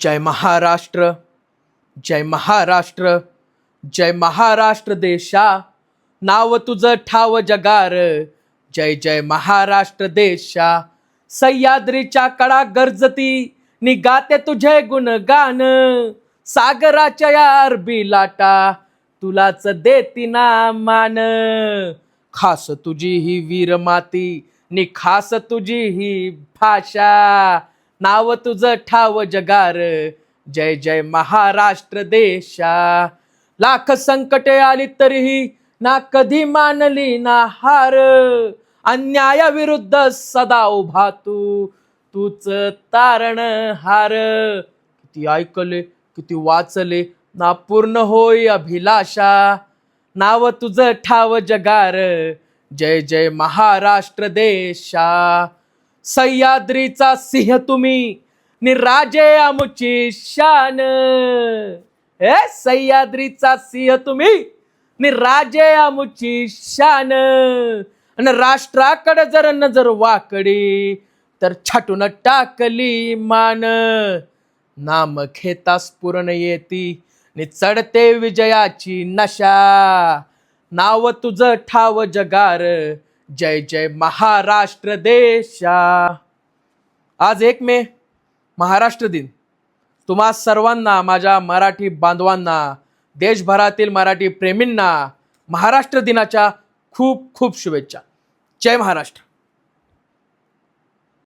जय महाराष्ट्र जय महाराष्ट्र जय महाराष्ट्र देशा नाव तुझं ठाव जगार जय जय महाराष्ट्र देशा. सह्याद्रीच्या कडा गरजती निगाते तुझे गुणगान सागराच्या या अरबी लाटा तुलाच देती ना मान. खास तुझी ही वीर माती नि खास तुझी ही भाषा. नाव तुझं ठाव जगार. जय जय महाराष्ट्र देशा. लाख संकटे आली तरीही ना कधी मानली ना हार. अन्यायाविरुद्ध सदा उभा तू तूच तारण हार. किती ऐकले किती वाचले ना पूर्ण होय अभिलाषा. नाव तुझं ठाव जगार. जय जय महाराष्ट्र देशा. सह्याद्रीचा सिंह तुम्ही. निराजे आमची शान. हे सह्याद्रीचा सिंह तुम्ही. निराजे आमची शान. आणि राष्ट्राकडे जर नजर वाकडी तर छाटून टाकली मान. नाम घेता स्फुरण येती नि चढते विजयाची नशा. नाव तुझं ठाव जगार जय जय महाराष्ट्र देशा. आज एक मे महाराष्ट्र दिन. तुम्हा सर्वांना माझ्या मराठी बांधवांना देशभरातील मराठी प्रेमींना महाराष्ट्र दिनाच्या खूप खूप शुभेच्छा. जय महाराष्ट्र.